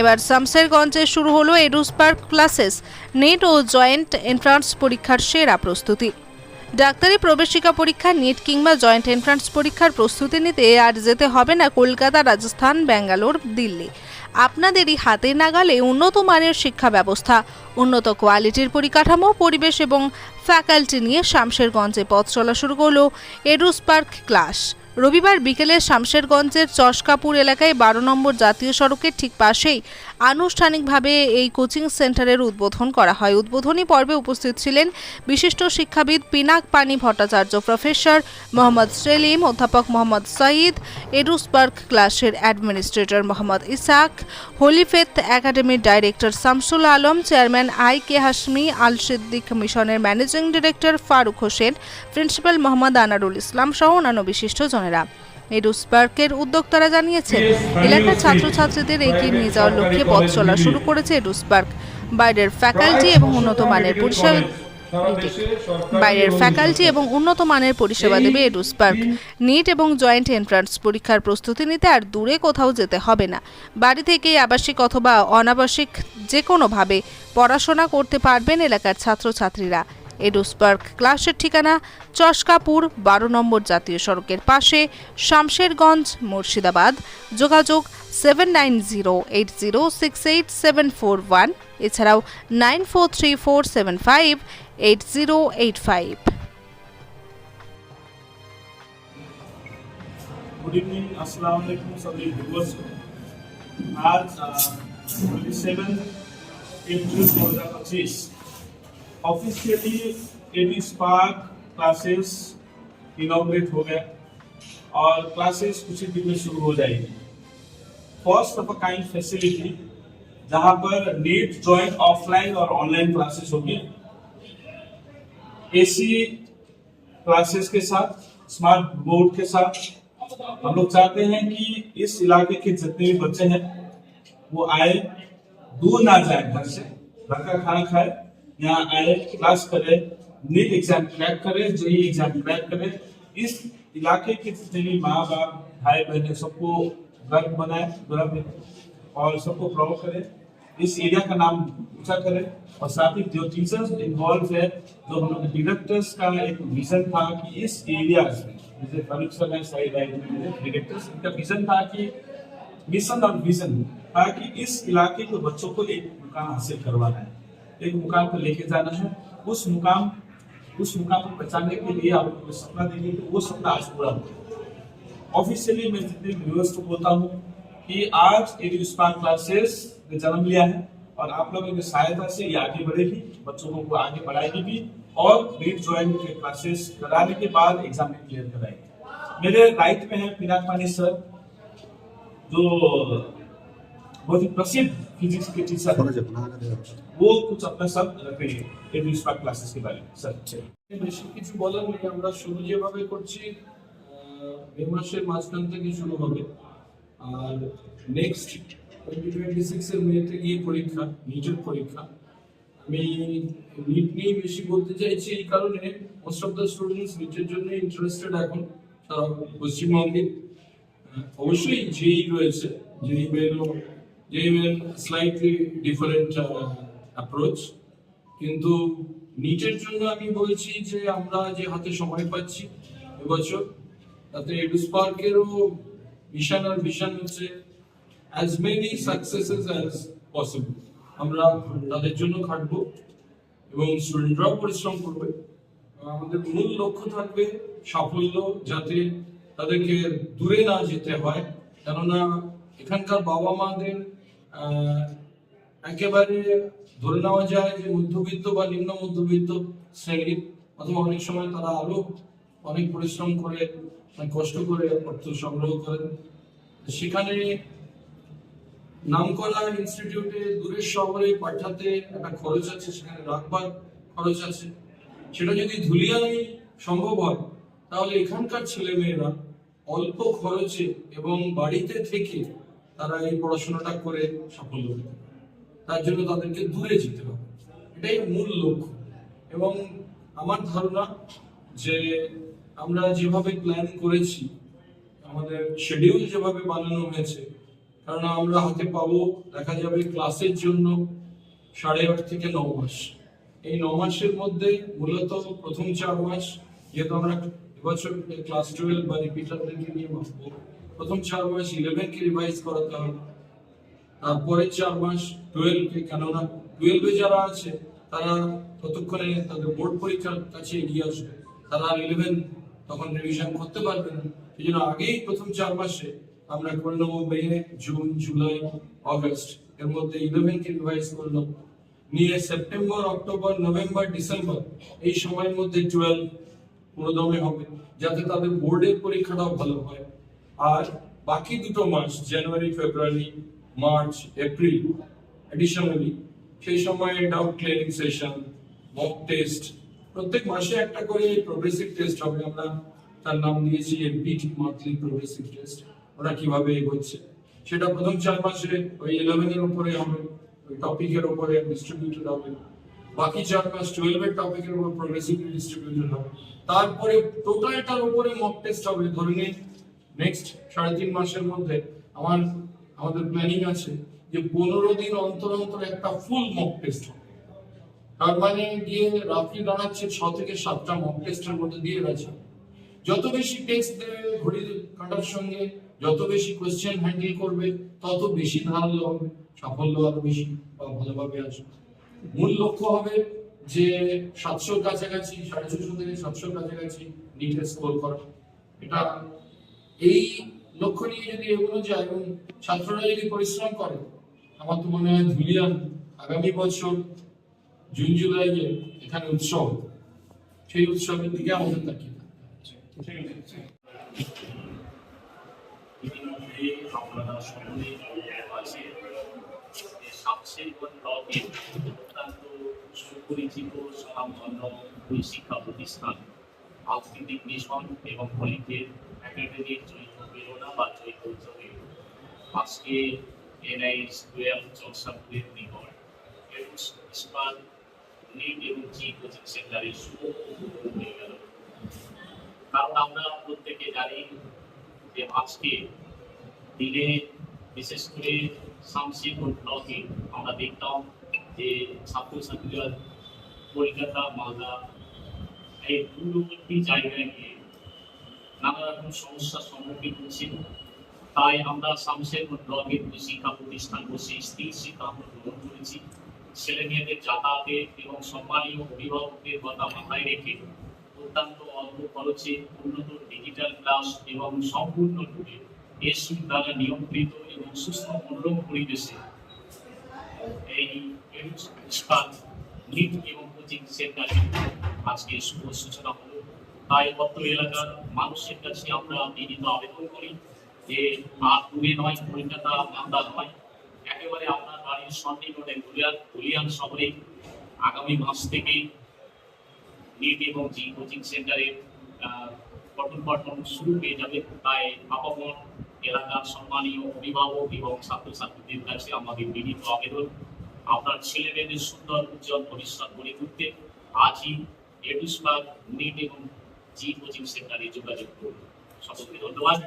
এবার শামসেরগঞ্জে শুরু হলো এডুসপার্ক ক্লাসেস, নেট ও জয়েন্ট এন্ট্রান্স পরীক্ষার সেরা প্রস্তুতি। ডাক্তারি প্রবেশিকা পরীক্ষা, নিট কিংবা জয়েন্ট এন্ট্রান্স পরীক্ষার প্রস্তুতি নিতে আর যেতে হবে না কলকাতা, রাজস্থান, ব্যাঙ্গালোর, দিল্লি। আপনাদেরই হাতে নাগালে উন্নত মানের শিক্ষা ব্যবস্থা, উন্নত কোয়ালিটির পরিকাঠামো, পরিবেশ এবং ফ্যাকাল্টি নিয়ে শামশেরগঞ্জে পথ চলা শুরু করল এডুসপার্ক ক্লাস। রবিবার বিকেলে শামশেরগঞ্জের চশকাপুর এলাকায় বারো নম্বর জাতীয় সড়কের ঠিক পাশেই আনুষ্ঠানিকভাবে এই কোচিং সেন্টারের উদ্বোধন করা হয়। উদ্বোধনী পর্বে উপস্থিত ছিলেন বিশিষ্ট শিক্ষাবিদ পিনাক পানি ভট্টাচার্য, প্রফেসর মোহাম্মদ সেলিম, অধ্যাপক মোহাম্মদ সঈদ, এডুসবার্গ ক্লাসের অ্যাডমিনিস্ট্রেটর মোহাম্মদ ইসাক হোলিফেথ একাডেমির director Shamsul Alam, chairman I K Hashmi Al Siddique মিশনের managing director Faruk Hossain, principal Mohammad Anarul Islam সহ অন্যান্য বিশিষ্টজনেরা এডুসপার্কের উদ্যোক্তারা জানিয়েছেন, এলাকার ছাত্রছাত্রীদের এগিয়ে নিয়ে যাওয়ার লক্ষ্যে পথ চলা শুরু করেছে এডুসপার্ক বাইরের ফ্যাকাল্টি এবং উন্নত মানের পরিষেবা বাইরের ফ্যাকাল্টি এবং উন্নত মানের পরিষেবা দেবে এডুসপার্ক নিট এবং জয়েন্ট এন্ট্রান্স পরীক্ষার প্রস্তুতি নিতে আর দূরে কোথাও যেতে হবে না। বাড়ি থেকেই আবাসিক অথবা অনাবাসিক যে কোনোভাবে পড়াশোনা করতে পারবেন এলাকার ছাত্রছাত্রীরা। এডোসবার্গ ক্লাসের ঠিকানা চশকাপুর, বারো নম্বর জাতীয় সড়কের পাশে শামশেরগঞ্জ, মুর্শিদাবাদ। যোগাযোগ seven nine zero eight zero six eight seven four one. এছাড়াও nine four three four seven five eight zero eight five. Good evening আসসালামু আলাইকুম সবাই ভিউয়ার্স আজ 27 April 2025 officially Eduspark classes inaugurate हो गया और क्लासेस कुछ दिन में शुरू हो जाएगी। First of a kind facility जहाँ पर नीट ज्वाइंट ऑफलाइन और ऑनलाइन क्लासेस होगी। एसी क्लासेस के साथ स्मार्ट बोर्ड के साथ। हम लोग चाहते हैं कि इस इलाके के जितने भी बच्चे हैं, वो आए, दूर ना जाए घर से, घर का खाना खाए। यहाँ आए क्लास करे नीट एग्ज़ाम क्रैक करे, जेई एग्ज़ाम क्रैक करे। इस इलाके के जितने भी माँ बाप भाई बहने सबको गर्व बनाए, गर्व और सबको प्राउड करे। इस एरिया का नाम ऊँचा करे और साथ ही जो टीचर्स इन्वॉल्व है, जो हम लोग डायरेक्टर्स का एक विजन था कि इस एरिया में, जैसे है साइड डायरेक्टर्स इनका विजन था कि मिशन और विजन था कि इस इलाके के बच्चों को एक मकान हासिल करवाना है। एक मुकाम को लेके जाना है। उस मुकाम उस मुकाम को पहचानने के लिए आप लोगों सपना देंगे तो वो सपना आज पूरा होगा ऑफिशियली मैं जितने व्यूअर्स को बोलता हूँ कि आज एडी स्पार्क क्लासेस ने जन्म लिया है और आप लोगों की सहायता से ये आगे बढ़ेगी, बच्चों को आगे बढ़ाएगी भी और नीट ज्वाइन के क्लासेस कराने के बाद एग्ज़ाम क्लियर कराएगी। मेरे राइट में है पिनाक पानी सर, जो बहुत ही प्रसिद्ध फिजिक्स के टीचर हैं। वो कुछ अपना सब रखेंगे एडी स्पार्क क्लासेस के बारे में सर বেশি কিছু বলার নেই আমরা শুরু যেভাবে করছি আহ, মে মাসের মাঝখান থেকে শুরু হবে আর নেক্সট টোয়েন্টি টোয়েন্টি সিক্সের মেতে গিয়ে পরীক্ষা নিজের পরীক্ষা আমি নিট নিয়ে বেশি বলতে চাইছি এই কারণে মোস্ট অফ দ্য স্টুডেন্টস নিটের জন্য ইন্টারেস্টেড এখন সারা পশ্চিমবঙ্গে আহ, অবশ্যই যেই রয়েছে যেই মেন যেই মেন স্লাইটলি ডিফারেন্ট অ্যাপ্রোচ কিন্তু নিটের জন্য আমি বলছি যে আমরা যে হাতে সময় পাচ্ছি এবছর, তাতে এডুসপার্কেরও মিশন আর ভিশন হচ্ছে as many successes as possible আমরা তাদের জন্য খাটবো এবং স্টুডেন্টরাও পরিশ্রম করবে। আমাদের মূল লক্ষ্য থাকবে সাফল্য যাতে তাদেরকে দূরে না যেতে হয়। কেননা এখানকার বাবা মাদের একেবারে ধরে নেওয়া যায় যে মধ্যবিত্ত বা নিম্ন মধ্যবিত্ত শ্রেণির অথবা অনেক সময় তারা আরও অনেক পরিশ্রম করে কষ্ট করে অর্থ সংগ্রহ করেন। সেখানে নামকলা ইনস্টিটিউটে দূরের শহরে পাঠাতে একটা খরচ আছে, সেখানে রাখবার খরচ আছে। সেটা যদি ধুলিয়ায় সম্ভব হয়, তাহলে এখানকার ছেলে মেয়েরা অল্প খরচে এবং বাড়িতে থেকে তারা এই পড়াশোনাটা করে সাফল্য পেতে তার জন্য তাদেরকে দূরে যেতে হবে। এটাই মূল লক্ষ্য। এবং আমার ধারণা যে আমরা যেভাবে প্ল্যান করেছি, আমাদের শিডিউল যেভাবে বানানো হয়েছে কারণ আমরা হাতে পাবো, দেখা যাবে ক্লাসের জন্য সাড়ে আট থেকে ন মাস। এই ন মাসের মধ্যে মূলত প্রথম চার মাস যেহেতু আমরা এবছর ক্লাস টুয়েলভ বা রিপিটারদেরকে নিয়ে ভাববো প্রথম চার মাস ইলেভেনকে রিভাইজ করাতে হবে। তারপরে চার মাস টুয়েলভে কেননা টুয়েলভে যারা আছে, তারা ততক্ষণে তাদের বোর্ড পরীক্ষার কাছে এগিয়ে আসবে। তারা ইলেভেন তখন রিভিশন করতে পারবে না। সেই জন্য আগেই প্রথম চার মাসে আমরা করে মে, জুন, জুলাই, অগস্ট। এর মধ্যে ইলেভেনকে রিভাইজ করে নেব। নিয়ে সেপ্টেম্বর, অক্টোবর, নভেম্বর, ডিসেম্বর, এই সময়ের মধ্যে টুয়েলভ পুরোদমে হবে, যাতে তাদের বোর্ডের পরীক্ষাটাও ভালো হয়। আর বাকি দুটো মাস January February March April additionally সেই সময়ে doubt clearing session mock test প্রত্যেক মাসে একটা করে প্রোগ্রেসিভ টেস্ট হবে। আমরা তার নাম দিয়েছি এমপিটি মান্থলি প্রোগ্রেসিভ টেস্ট ওরা কীভাবে এগোচ্ছে? সেটা প্রথম চার মাসে, ওই ইলেভেন এর উপরে হবে, ওই টপিকের উপরে ডিস্ট্রিবিউটেড হবে। বাকি চার মাস টুয়েলভ এর টপিকের উপর প্রোগ্রেসিভলি ডিস্ট্রিবিউটেড হবে। তারপরে টোটালটার উপরে মক টেস্ট হবে। ধরে নিন নেক্সট সাড়ে তিন মাসের মধ্যে আমার, আমাদের প্ল্যানিং আছে যে পনেরো দিন অন্তর অন্তর একটা ফুল মক টেস্ট হবে। তার মানে গিয়ে রাত্রি দাঁড়াচ্ছে ছ থেকে সাতটা মক টেস্টের মধ্যে দিয়ে গেছে। যত বেশি টেস্ট দেবে ঘড়ির কাটার সঙ্গে, যত বেশি কোয়েশ্চেন হ্যান্ডেল করবে, তত বেশি ধারালো হবে, সাফল্য আরও বেশি বা ভালোভাবে আসবে মূল লক্ষ্য হবে যে সাতশোর কাছাকাছি, সাড়ে ছশো থেকে সাতশোর কাছাকাছি নিটে স্কোর করা। এটা এই লক্ষ্য নিয়ে যদি এগোনো যায় এবং ছাত্ররা যদি পরিশ্রম করে আমার তো মনে হয় ধুলিয়ান আগামী বছর জুন জুলাইয়ে এখানে উৎসব সেই উৎসবের দিকে আমাদের তাকিয়ে। আপনারা সকলেই যে অত্যন্ত সুপরিচিত স্বনামধন্য ওই শিক্ষা প্রতিষ্ঠান আউটস্ট্যান্ডিং মিশন এবং কলেজের একাডেমিক চৈত্র প্রেরণা বা চৈত্র উৎসবে। আজকে এনআই স্কোয়ার চর্চাপুরের নিকট এরুস ইস্পাত নিট এবং জি কোচিং সেন্টারের শুভ উদ্বোধন হয়ে গেল। কারণ আমরা প্রত্যেকে জানি যে আজকে দিনে বিশেষ করে শামসিপুর ব্লকে আমরা দেখতাম যে ছাত্রছাত্রীরা কলকাতা, মালদা এই দূরবর্তী জায়গায় গিয়ে নানা রকম সমস্যার সম্মুখীন হচ্ছে। তাই আমরা শামশেরপুর ব্লকের দুই শিক্ষা প্রতিষ্ঠান বসে স্থির সিদ্ধান্ত গ্রহণ করেছি। ছেলে মেয়েদের যাতায়াতে এবং সম্মানীয় অভিভাবকদের কথা মাথায় রেখে অত্যন্ত অল্প খরচে উন্নত ডিজিটাল ক্লাস এবং সম্পূর্ণরূপে এসি দ্বারা নিয়ন্ত্রিত এবং সুস্থ মনোরম পরিবেশে এই এবং কোচিং সেন্টারে আজকে শুভ সূচনা হলো। তাই অত্র এলাকার মানুষের কাছে আমরা বিনীত আবেদন করি যে আর দূরে নয়, কলকাতা, মালদা নয়, একেবারে আপনার বাড়ির সন্নিকটে গুলিয়ান গুলিয়ান শহরে আগামী মাস থেকে নিট এবং জি কোচিং সেন্টারে পঠন পাঠন শুরু হয়ে যাবে। তাই আপামন এলাকার সম্মানীয় অভিভাবক এবং ছাত্রছাত্রীদের কাছে আমাদের বিনীত আবেদন। আপনার ছেলে মেয়েদের সুন্দর উজ্জ্বল ভবিষ্যৎ গড়ে তুলতে আজই এডুসবাগ নিট এবং জি কোচিং সেন্টারে যোগাযোগ করুন। সকলকে ধন্যবাদ।